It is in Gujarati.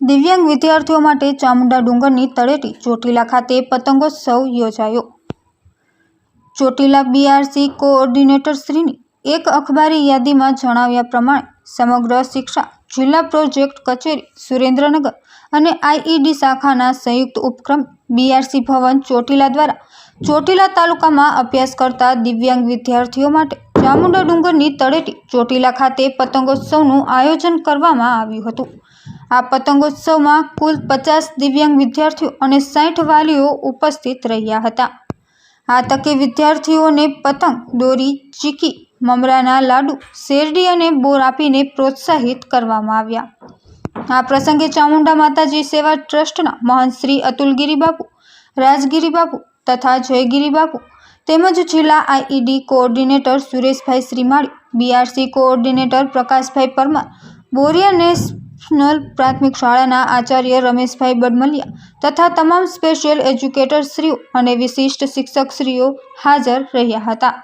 દિવ્યાંગ વિદ્યાર્થીઓ માટે ચામુંડા ડુંગરની તળેટી, ચોટીલા ખાતે પતંગોત્સવ યોજાયો. ચોટીલા બીઆરસી કોઓર્ડિનેટરશ્રીની એક અખબારી યાદીમાં જણાવ્યા પ્રમાણે, સમગ્ર શિક્ષા જિલ્લા પ્રોજેક્ટ કચેરી, સુરેન્દ્રનગર અને આઈઈડી શાખાના સંયુક્ત ઉપક્રમ બીઆરસી ભવન ચોટીલા દ્વારા ચોટીલા તાલુકામાં અભ્યાસ કરતા દિવ્યાંગ વિદ્યાર્થીઓ માટે ચામુંડા ડુંગરની તળેટી, ચોટીલા ખાતે પતંગોત્સવનું આયોજન કરવામાં આવ્યું હતું. આ પતંગોત્સવમાં કુલ પચાસ દિવ્યાંગ વિદ્યાર્થીઓ અને સાઠ વાલીઓ ઉપસ્થિત રહ્યા હતા. આ તકે વિદ્યાર્થીઓને પતંગ, દોરી, ચીકી, મમરાના લાડુ, શેરડી અને બોર આપીને પ્રોત્સાહિત કરવામાં આવ્યા. આ પ્રસંગે ચામુંડા માતાજી સેવા ટ્રસ્ટના મહંત શ્રી અતુલગીરી બાપુ, રાજગીરી બાપુ તથા જયગીરી બાપુ તેમજ જિલ્લા IED coordinator Sureshbhai Shrimali, BRC coordinator Prakashbhai Parmar, Boriya national પ્રાથમિક શાળાના આચાર્ય રમેશભાઈ બડમલિયા તથા તમામ સ્પેશિયલ એજ્યુકેટરશ્રીઓ અને વિશિષ્ટ શિક્ષકશ્રીઓ હાજર રહ્યા હતા.